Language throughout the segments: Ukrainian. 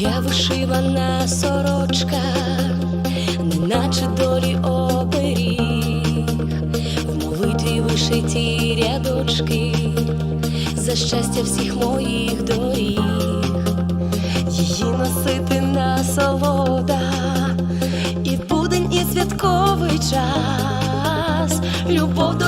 Моя вишивана сорочка, неначе долі оберіг, в молитві вишиті рядочки, за щастя всіх моїх доріг, її носити насолода, і в будень, і святковий час, любов до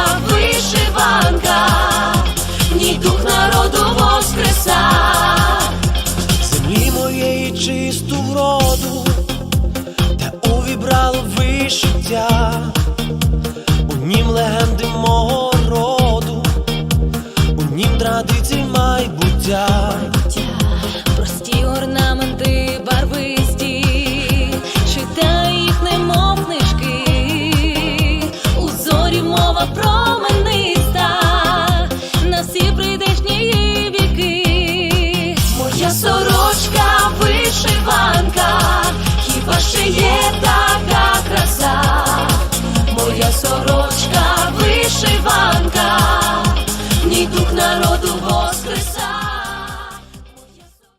вроду, та увібрало вишиття, у нім легенди мого роду, у нім традицій майбуття. Прості вишиванка, хіба ще є така